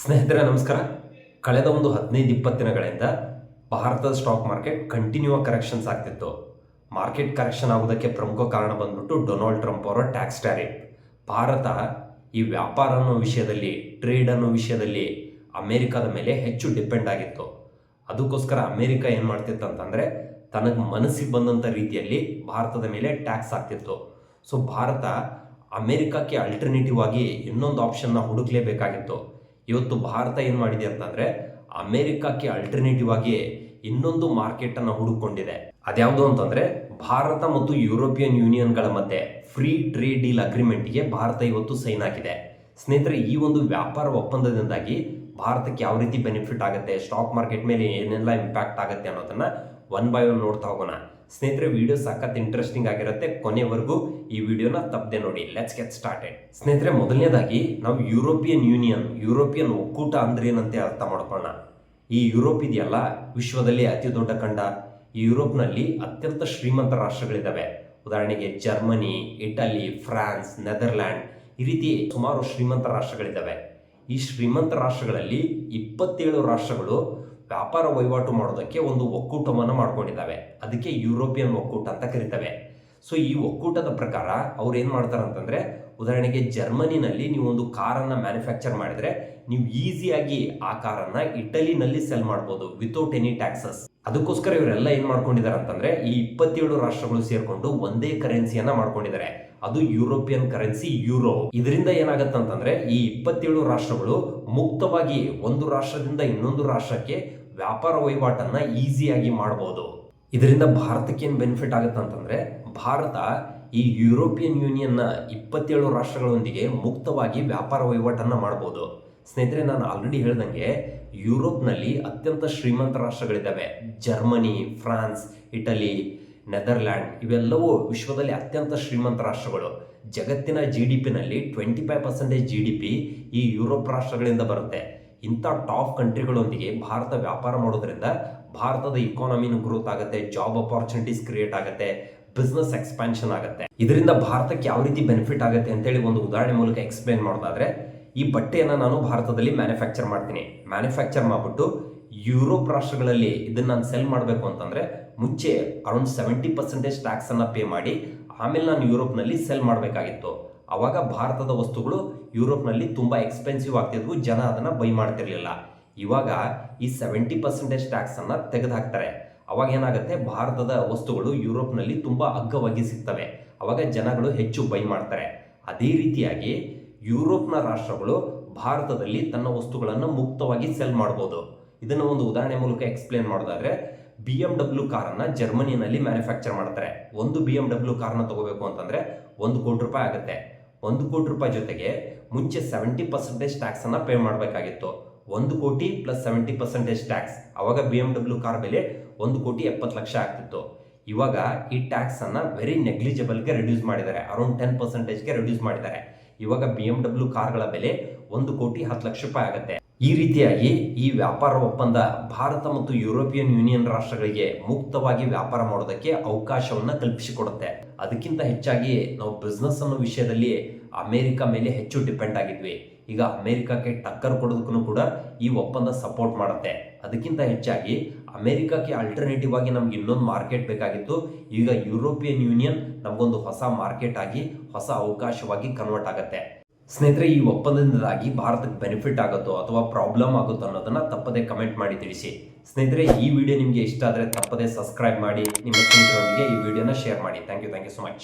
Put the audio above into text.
ಸ್ನೇಹಿತರೆ, ನಮಸ್ಕಾರ. ಕಳೆದ ಒಂದು ಹದಿನೈದು ಇಪ್ಪತ್ತು ದಿನಗಳಿಂದ ಭಾರತದ ಸ್ಟಾಕ್ ಮಾರ್ಕೆಟ್ ಕಂಟಿನ್ಯೂ ಕರೆಕ್ಷನ್ಸ್ ಆಗ್ತಿತ್ತು. ಮಾರ್ಕೆಟ್ ಕರೆಕ್ಷನ್ ಆಗೋದಕ್ಕೆ ಪ್ರಮುಖ ಕಾರಣ ಬಂದ್ಬಿಟ್ಟು ಡೊನಾಲ್ಡ್ ಟ್ರಂಪ್ ಅವರ ಟ್ಯಾಕ್ಸ್ ಟ್ಯಾರಿಫ್ ಭಾರತ ಈ ವ್ಯಾಪಾರ ಅನ್ನೋ ವಿಷಯದಲ್ಲಿ ಟ್ರೇಡ್ ಅನ್ನೋ ವಿಷಯದಲ್ಲಿ ಅಮೇರಿಕಾದ ಮೇಲೆ ಹೆಚ್ಚು ಡಿಪೆಂಡ್ ಆಗಿತ್ತು. ಅದಕ್ಕೋಸ್ಕರ ಅಮೇರಿಕ ಏನು ಮಾಡ್ತಿತ್ತು ಅಂತಂದರೆ, ತನಗೆ ಮನಸ್ಸಿಗೆ ಬಂದಂಥ ರೀತಿಯಲ್ಲಿ ಭಾರತದ ಮೇಲೆ ಟ್ಯಾಕ್ಸ್ ಆಗ್ತಿತ್ತು ಸೊ ಭಾರತ ಅಮೇರಿಕಾಕ್ಕೆ ಆಲ್ಟರ್ನೇಟಿವ್ ಆಗಿ ಇನ್ನೊಂದು ಆಪ್ಷನ್ನ ಹುಡುಕ್ಲೇಬೇಕಾಗಿತ್ತು. ಇವತ್ತು ಭಾರತ ಏನು ಮಾಡಿದೆ ಅಂತಂದರೆ ಅಮೆರಿಕಕ್ಕೆ ಅಲ್ಟರ್ನೇಟಿವ್ ಆಗಿ ಇನ್ನೊಂದು ಮಾರ್ಕೆಟನ್ನು ಹುಡುಕೊಂಡಿದೆ. ಅದ್ಯಾವುದು ಅಂತಂದರೆ ಭಾರತ ಮತ್ತು ಯುರೋಪಿಯನ್ ಯೂನಿಯನ್ಗಳ ಮಧ್ಯೆ ಫ್ರೀ ಟ್ರೇಡ್ ಡೀಲ್ ಅಗ್ರಿಮೆಂಟ್ಗೆ ಭಾರತ ಇವತ್ತು ಸೈನ್ ಹಾಕಿದೆ. ಸ್ನೇಹಿತರೆ, ಈ ಒಂದು ವ್ಯಾಪಾರ ಒಪ್ಪಂದದಿಂದಾಗಿ ಭಾರತಕ್ಕೆ ಯಾವ ರೀತಿ ಬೆನಿಫಿಟ್ ಆಗುತ್ತೆ ಸ್ಟಾಕ್ ಮಾರ್ಕೆಟ್ ಮೇಲೆ ಏನೆಲ್ಲ ಇಂಪ್ಯಾಕ್ಟ್ ಆಗುತ್ತೆ ಅನ್ನೋದನ್ನು ಒನ್ ಬೈ ಒನ್ ನೋಡ್ತಾ ಹೋಗೋಣ. ಸ್ನೇಹಿತರೆ ವಿಡಿಯೋ ಸಖತ್ ಇಂಟ್ರೆಸ್ಟಿಂಗ್ ಆಗಿರುತ್ತೆ. ಕೊನೆವರೆಗೂ ಈ ವಿಡಿಯೋನ ತಪ್ಪದೆ ನೋಡಿ. ಲೆಟ್ಸ್ ಗೆಟ್ ಸ್ಟಾರ್ಟೆಡ್ ಸ್ನೇಹಿತರೆ, ಮೊದಲನೇದಾಗಿ ನಾವು ಯುರೋಪಿಯನ್ ಯೂನಿಯನ್ ಯುರೋಪಿಯನ್ ಒಕ್ಕೂಟ ಅಂದ್ರೆ ಏನಂತೆ ಅರ್ಥ ಮಾಡ್ಕೊಳ್ಳೋಣ? ಈ ಯುರೋಪ್ ಇದೆಯಲ್ಲ, ವಿಶ್ವದಲ್ಲಿ ಅತಿ ದೊಡ್ಡ ಖಂಡ. ಈ ಯುರೋಪ್ನಲ್ಲಿ ಅತ್ಯಂತ ಶ್ರೀಮಂತ ರಾಷ್ಟ್ರಗಳಿದ್ದಾವೆ ಉದಾಹರಣೆಗೆ ಜರ್ಮನಿ ಇಟಲಿ ಫ್ರಾನ್ಸ್ ನೆದರ್ಲ್ಯಾಂಡ್ ಈ ರೀತಿ ಸುಮಾರು ಶ್ರೀಮಂತ ರಾಷ್ಟ್ರಗಳಿದ್ದಾವೆ ಈ ಶ್ರೀಮಂತ ರಾಷ್ಟ್ರಗಳಲ್ಲಿ ಇಪ್ಪತ್ತೇಳು ರಾಷ್ಟ್ರಗಳು ವ್ಯಾಪಾರ ವಹಿವಾಟು ಮಾಡೋದಕ್ಕೆ ಒಂದು ಒಕ್ಕೂಟವನ್ನು ಮಾಡ್ಕೊಂಡಿದ್ದಾವೆ. ಅದಕ್ಕೆ ಯುರೋಪಿಯನ್ ಒಕ್ಕೂಟ ಅಂತ ಕರಿತವೆ. ಸೊ ಈ ಒಕ್ಕೂಟದ ಪ್ರಕಾರ ಅವ್ರು ಏನು ಮಾಡ್ತಾರೆ ಅಂತಂದರೆ, ಉದಾಹರಣೆಗೆ ಜರ್ಮನಿನಲ್ಲಿ ನೀವು ಒಂದು ಕಾರನ್ನು ಮ್ಯಾನುಫ್ಯಾಕ್ಚರ್ ಮಾಡಿದರೆ, ನೀವು ಈಸಿಯಾಗಿ ಆ ಕಾರನ್ನು ಇಟಲಿನಲ್ಲಿ ಸೆಲ್ ಮಾಡ್ಬೋದು ವಿತೌಟ್ ಎನಿ ಟ್ಯಾಕ್ಸಸ್ ಅದಕ್ಕೋಸ್ಕರ ಇವರೆಲ್ಲ ಏನು ಮಾಡ್ಕೊಂಡಿದ್ದಾರೆ ಅಂತಂದರೆ, ಈ ಇಪ್ಪತ್ತೇಳು ರಾಷ್ಟ್ರಗಳು ಸೇರಿಕೊಂಡು ಒಂದೇ ಕರೆನ್ಸಿಯನ್ನು ಮಾಡ್ಕೊಂಡಿದ್ದಾರೆ. ಅದು ಯುರೋಪಿಯನ್ ಕರೆನ್ಸಿ ಯೂರೋ ಇದರಿಂದ ಏನಾಗತ್ತೆ ಅಂತಂದ್ರೆ ಈ ಇಪ್ಪತ್ತೇಳು ರಾಷ್ಟ್ರಗಳು ಮುಕ್ತವಾಗಿ ಒಂದು ರಾಷ್ಟ್ರದಿಂದ ಇನ್ನೊಂದು ರಾಷ್ಟ್ರಕ್ಕೆ ವ್ಯಾಪಾರ ವಹಿವಾಟನ್ನ ಈಸಿಯಾಗಿ ಮಾಡಬಹುದು ಇದರಿಂದ ಭಾರತಕ್ಕೆ ಏನು ಬೆನಿಫಿಟ್ ಆಗುತ್ತೆ ಅಂತಂದ್ರೆ, ಭಾರತ ಈ ಯುರೋಪಿಯನ್ ಯೂನಿಯನ್ನ ಇಪ್ಪತ್ತೇಳು ರಾಷ್ಟ್ರಗಳೊಂದಿಗೆ ಮುಕ್ತವಾಗಿ ವ್ಯಾಪಾರ ವಹಿವಾಟನ್ನ ಮಾಡಬಹುದು ಸ್ನೇಹಿತರೆ, ನಾನು ಆಲ್ರೆಡಿ ಹೇಳ್ದಂಗೆ ಯುರೋಪ್ನಲ್ಲಿ ಅತ್ಯಂತ ಶ್ರೀಮಂತ ರಾಷ್ಟ್ರಗಳಿದ್ದಾವೆ. ಜರ್ಮನಿ, ಫ್ರಾನ್ಸ್, ಇಟಲಿ, ನೆದರ್ಲ್ಯಾಂಡ್ ಇವೆಲ್ಲವೂ ವಿಶ್ವದಲ್ಲಿ ಅತ್ಯಂತ ಶ್ರೀಮಂತ ರಾಷ್ಟ್ರಗಳು. ಜಗತ್ತಿನ G D ಪಿನಲ್ಲಿ twenty five percentage G D P ಈ ಯುರೋಪ್ ರಾಷ್ಟ್ರಗಳಿಂದ ಬರುತ್ತೆ. ಇಂಥ ಟಾಪ್ ಕಂಟ್ರಿಗಳೊಂದಿಗೆ ಭಾರತ ವ್ಯಾಪಾರ ಮಾಡೋದ್ರಿಂದ ಭಾರತದ ಇಕಾನಮಿನೂ ಗ್ರೋತ್ ಆಗುತ್ತೆ ಜಾಬ್ ಅಪಾರ್ಚುನಿಟೀಸ್ ಕ್ರಿಯೇಟ್ ಆಗುತ್ತೆ ಬಿಸ್ನೆಸ್ ಎಕ್ಸ್ಪಾನ್ಷನ್ ಆಗುತ್ತೆ. ಇದರಿಂದ ಭಾರತಕ್ಕೆ ಯಾವ ರೀತಿ ಬೆನಿಫಿಟ್ ಆಗುತ್ತೆ ಅಂತೇಳಿ ಒಂದು ಉದಾಹರಣೆ ಮೂಲಕ ಎಕ್ಸ್ಪ್ಲೇನ್ ಮಾಡೋದಾದ್ರೆ, ಈ ಬಟ್ಟೆಯನ್ನು ನಾನು ಭಾರತದಲ್ಲಿ ಮ್ಯಾನುಫ್ಯಾಕ್ಚರ್ ಮಾಡ್ತೀನಿ. ಮ್ಯಾನುಫ್ಯಾಕ್ಚರ್ ಮಾಡಿಬಿಟ್ಟು ಯುರೋಪ್ ರಾಷ್ಟ್ರಗಳಲ್ಲಿ ಇದನ್ನು ನಾನು ಸೆಲ್ ಮಾಡಬೇಕು ಅಂತಂದರೆ ಮುಂಚೆ ಅರೌಂಡ್ ಸೆವೆಂಟಿ ಪರ್ಸೆಂಟೇಜ್ ಟ್ಯಾಕ್ಸನ್ನು ಪೇ ಮಾಡಿ, ಆಮೇಲೆ ನಾನು ಯುರೋಪ್ನಲ್ಲಿ ಸೆಲ್ ಮಾಡಬೇಕಾಗಿತ್ತು. ಅವಾಗ ಭಾರತದ ವಸ್ತುಗಳು ಯುರೋಪ್ನಲ್ಲಿ ತುಂಬ ಎಕ್ಸ್ಪೆನ್ಸಿವ್ ಆಗ್ತಿದ್ವು, ಜನ ಅದನ್ನು ಬೈ ಮಾಡ್ತಿರ್ಲಿಲ್ಲ. ಇವಾಗ ಈ ಸೆವೆಂಟಿ ಪರ್ಸೆಂಟೇಜ್ ಟ್ಯಾಕ್ಸನ್ನು ತೆಗೆದುಹಾಕ್ತಾರೆ. ಅವಾಗ ಏನಾಗುತ್ತೆ, ಭಾರತದ ವಸ್ತುಗಳು ಯುರೋಪ್ನಲ್ಲಿ ತುಂಬ ಅಗ್ಗವಾಗಿ ಸಿಗ್ತವೆ. ಅವಾಗ ಜನಗಳು ಹೆಚ್ಚು ಬೈ ಮಾಡ್ತಾರೆ. ಅದೇ ರೀತಿಯಾಗಿ ಯುರೋಪ್ನ ರಾಷ್ಟ್ರಗಳು ಭಾರತದಲ್ಲಿ ತನ್ನ ವಸ್ತುಗಳನ್ನು ಮುಕ್ತವಾಗಿ ಸೆಲ್ ಮಾಡ್ಬೋದು. ಇದನ್ನು ಒಂದು ಉದಾಹರಣೆ ಮೂಲಕ ಎಕ್ಸ್ಪ್ಲೇನ್ ಮಾಡೋದಾದ್ರೆ ಬಿ ಎಂ ಡಬ್ಲ್ಯೂ ಕಾರನ್ನು ಜರ್ಮನಿನಲ್ಲಿ ಮ್ಯಾನುಫ್ಯಾಕ್ಚರ್ ಮಾಡ್ತಾರೆ. ಒಂದು ಬಿ ಎಂ ಡಬ್ಲ್ಯೂ ಕಾರನ್ನು ತಗೋಬೇಕು ಅಂತಂದರೆ ಒಂದು ಕೋಟಿ ರೂಪಾಯಿ ಆಗುತ್ತೆ. ಒಂದು ಕೋಟಿ ರೂಪಾಯಿ ಜೊತೆಗೆ ಮುಂಚೆ ಸೆವೆಂಟಿ ಪರ್ಸೆಂಟೇಜ್ ಟ್ಯಾಕ್ಸ್ ಅನ್ನ ಪೇ ಮಾಡಬೇಕಾಗಿತ್ತು. ಒಂದು crore plus seventy percentage tax ಅವಾಗ ಬಿ ಎಂ ಡಬ್ಲ್ಯೂ ಕಾರ್ ಬೆಲೆ ಒಂದು ಕೋಟಿ ಎಪ್ಪತ್ತು ಲಕ್ಷ ಆಗ್ತಿತ್ತು. ಇವಾಗ ಈ ಟ್ಯಾಕ್ಸ್ ಅನ್ನ ವೆರಿ ನೆಗ್ಲಿಜಿಬಲ್ಗೆ ರಿಡ್ಯೂಸ್ ಮಾಡಿದ್ದಾರೆ. ಅರೌಂಡ್ ಟೆನ್ ಪರ್ಸೆಂಟೇಜ್ಗೆ ರಿಡ್ಯೂಸ್ ಮಾಡಿದ್ದಾರೆ. ಇವಾಗ ಬಿ ಎಂ ಡಬ್ಲ್ಯೂ ಕಾರ್ಗಳ ಬೆಲೆ ಒಂದು ಕೋಟಿ ಹತ್ತು ಲಕ್ಷ ರೂಪಾಯಿ ಆಗುತ್ತೆ. ಈ ರೀತಿಯಾಗಿ ಈ ವ್ಯಾಪಾರ ಒಪ್ಪಂದ ಭಾರತ ಮತ್ತು ಯುರೋಪಿಯನ್ ಯೂನಿಯನ್ ರಾಷ್ಟ್ರಗಳಿಗೆ ಮುಕ್ತವಾಗಿ ವ್ಯಾಪಾರ ಮಾಡೋದಕ್ಕೆ ಅವಕಾಶವನ್ನು ಕಲ್ಪಿಸಿಕೊಡುತ್ತೆ. ಅದಕ್ಕಿಂತ ಹೆಚ್ಚಾಗಿ ನಾವು ಬಿಸ್ನೆಸ್ ಅನ್ನೋ ವಿಷಯದಲ್ಲಿ ಅಮೇರಿಕ ಮೇಲೆ ಹೆಚ್ಚು ಡಿಪೆಂಡ್ ಆಗಿದ್ವಿ. ಈಗ ಅಮೆರಿಕಕ್ಕೆ ಟಕ್ಕರ್ ಕೊಡೋದಕ್ಕೂ ಕೂಡ ಈ ಒಪ್ಪಂದ ಸಪೋರ್ಟ್ ಮಾಡುತ್ತೆ. ಅದಕ್ಕಿಂತ ಹೆಚ್ಚಾಗಿ ಅಮೆರಿಕಕ್ಕೆ ಅಲ್ಟರ್ನೇಟಿವ್ ಆಗಿ ನಮ್ಗೆ ಇನ್ನೊಂದು ಮಾರ್ಕೆಟ್ ಬೇಕಾಗಿತ್ತು. ಈಗ ಯುರೋಪಿಯನ್ ಯೂನಿಯನ್ ನಮಗೊಂದು ಹೊಸ ಮಾರ್ಕೆಟ್ ಆಗಿ ಹೊಸ ಅವಕಾಶವಾಗಿ ಕನ್ವರ್ಟ್ ಆಗುತ್ತೆ. ಸ್ನೇಹಿತರೆ, ಈ ಒಪ್ಪಂದದಿಂದಾಗಿ ಭಾರತಕ್ಕೆ ಬೆನಿಫಿಟ್ ಆಗುತ್ತೋ ಅಥವಾ ಪ್ರಾಬ್ಲಮ್ ಆಗುತ್ತೋ ಅನ್ನೋದನ್ನ ತಪ್ಪದೆ ಕಮೆಂಟ್ ಮಾಡಿ ತಿಳಿಸಿ. ಸ್ನೇಹಿತರೆ, ಈ ವಿಡಿಯೋ ನಿಮಗೆ ಇಷ್ಟ ಆದರೆ ತಪ್ಪದೆ ಸಬ್ಸ್ಕ್ರೈಬ್ ಮಾಡಿ. ನಿಮ್ಮ ಸ್ನೇಹಿತರೊಂದಿಗೆ ಈ ವಿಡಿಯೋನ ಶೇರ್ ಮಾಡಿ. Thank you thank you so much